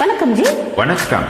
வணக்கம் ஜி. வணக்கம்.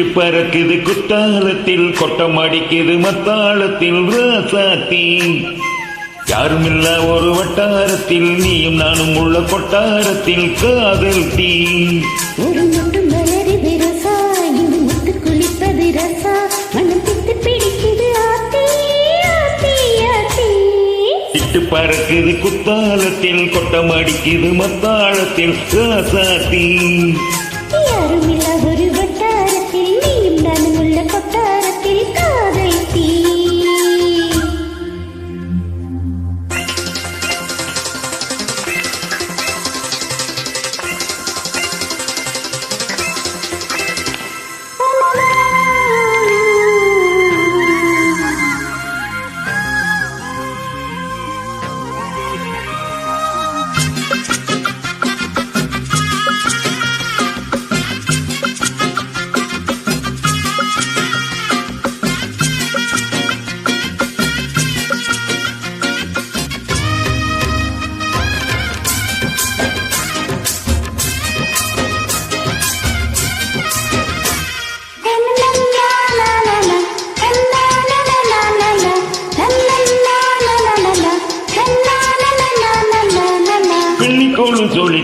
சிட்டு பறக்குது குத்தாலத்தில் கொட்டம் அடிக்குது மத்தாளத்தில் ராசாத்தி. யாருமில்ல ஒரு வட்டாரத்தில் நீயும் நானும் உள்ள கொட்டாரத்தில் காதல் தீ. ஒரு முட்டும் வளருது ரசா இது முத்து குளிப்பது ரசா. மனம் பித்து பிடிக்குது ஆத்தி ஆத்தி ஆத்தி. சிட்டு பறக்குது குத்தாலத்தில் கொட்டம் அடிக்குது மத்தாளத்தில் ராசாத்தி.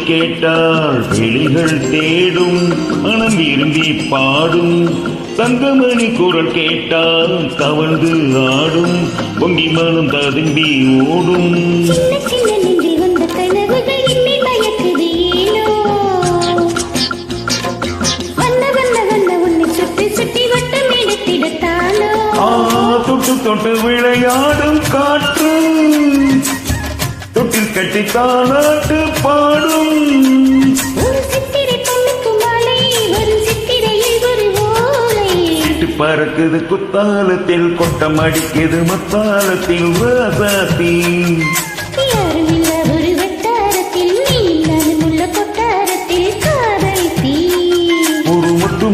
கேட்டால் விழிகள் தேடும் மனம் விரும்பி பாடும். தங்கமணி குரல் கேட்டால் கவர்ந்து ஆடும் பொங்கி மனம் ததும்பி ஓடும். தொட்டு தொட்டு விளையாடும் காற்று. தொட்டில் கட்டி தாளாட்டு பாடும். பறக்குது குத்தாலத்தில் கொட்டம் அடிக்குது மத்தாலத்தில் ராசாத்தி.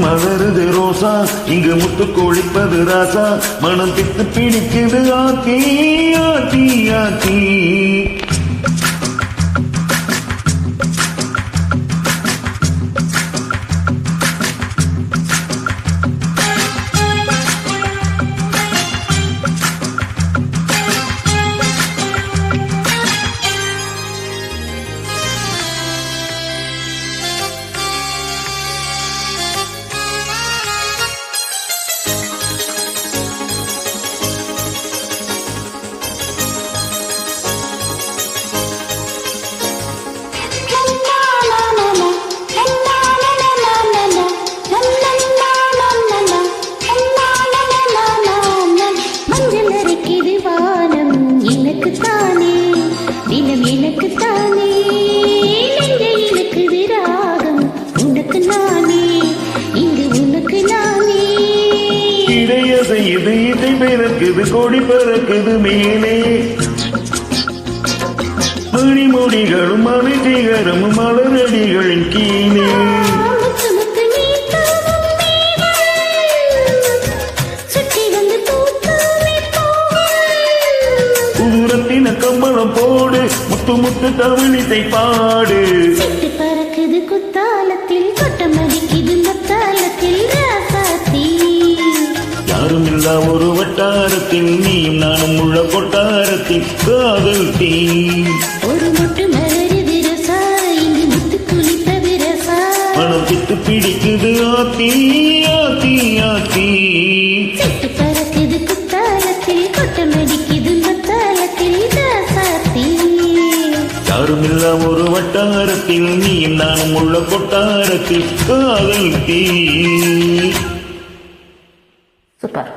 மலருது ரோசா இங்கு முத்து கொழிப்பது ராசா. மனம் பித்து பிடிக்குது ஆத்தி ஆத்தி ஆத்தி. இது இதை பிறக்குது கொடி பறக்குது மேலே. மணிமொழிகளும் மலைச்சிகரும் மலரடிகளின் கீழே. தூரத்தின கம்பளம் போடு முத்து முத்து தமிழிசை பாடு. வட்டாரத்தில் நீயும் நானும் உள்ள கொட்டாரத்தில் காதல் தீ ஒரு முட்டு மனம் பித்து பிடிக்குது ஆத்தி ஆத்தி ஆத்தி. பறக்குது குத்தாலத்தில் கொட்டம் அடிக்குது மத்தாலத்தில் ராசாத்தி யாரும் இல்லா ஒரு வட்டார வட்டாரத்தில் நீயும் நானும் உள்ள கொட்டாரத்தில் காதல் தீ சூப்பர்.